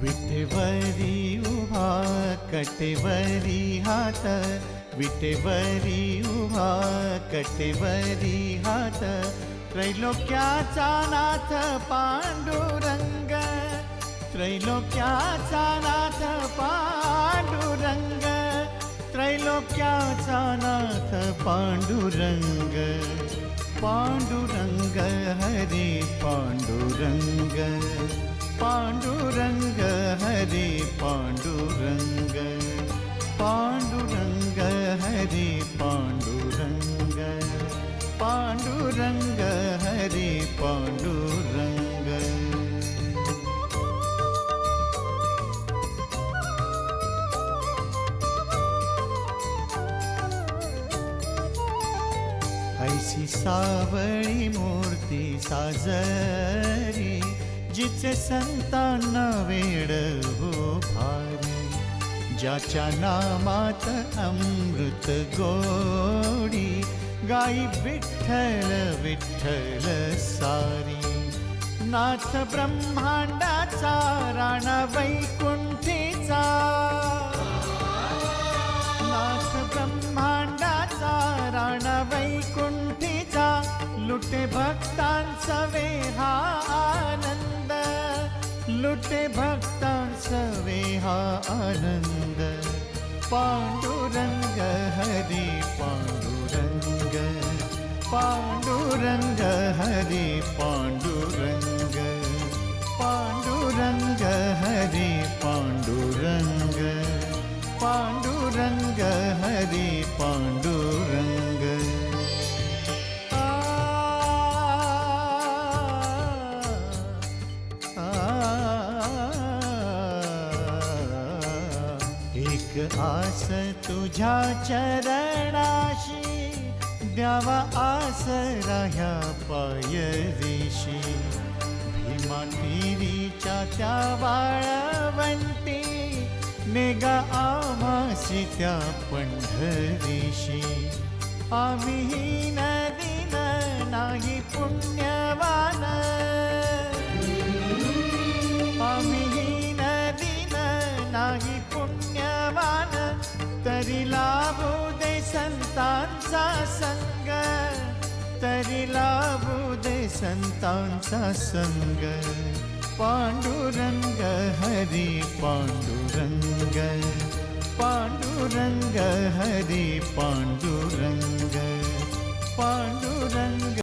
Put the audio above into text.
विटेवरी उभा कटेवरी हात विटेवरी उभा कटेवरी हात त्रैलोक्याचा नाथ पांडुरंग। त्रैलोक्याचा नाथ पांडुरंग। त्रैलोक्याचा नाथ पांडुरंग। पांडुरंग हरे पांडुरंग। पांडुरंग हरे पांडुरंग पांडुरंग हरे पांडुरंग पांडुरंग हरे पांडुरंग। ऐसी सावळी मूर्ती साजरी जिचे संतांना वेड हो भारी ज्याच्या नामात अमृत गोडी गाई विठ्ठल विठ्ठल सारी. नाथ ब्रह्मांडाचा राणा वैकुंठीचा. नाथ ब्रह्मांडाचा राणा वैकुंठीचा लुटे भक्तांचा वेहा लुटे भक्तांचा वेहा आनंद। पांडुरंग हरी पांडुरंग। पांडुरंग हरी पांडुरंग। पांडुरंग एक आस तुझ्या चरणाशी द्यावा आस राह्या पायरीशी भीमा तिरीच्या त्या वाळवंटी नेगा आमासी त्या पंढरीशी. आम्ही नदीन नाही पुण्यवान तरी लाभू दे संतांचा संग। तरी लाभू दे संतांचा संग। पांडुरंग हरी, पांडुरंग। पांडुरंग हरी, पांडुरंग। पांडुरंग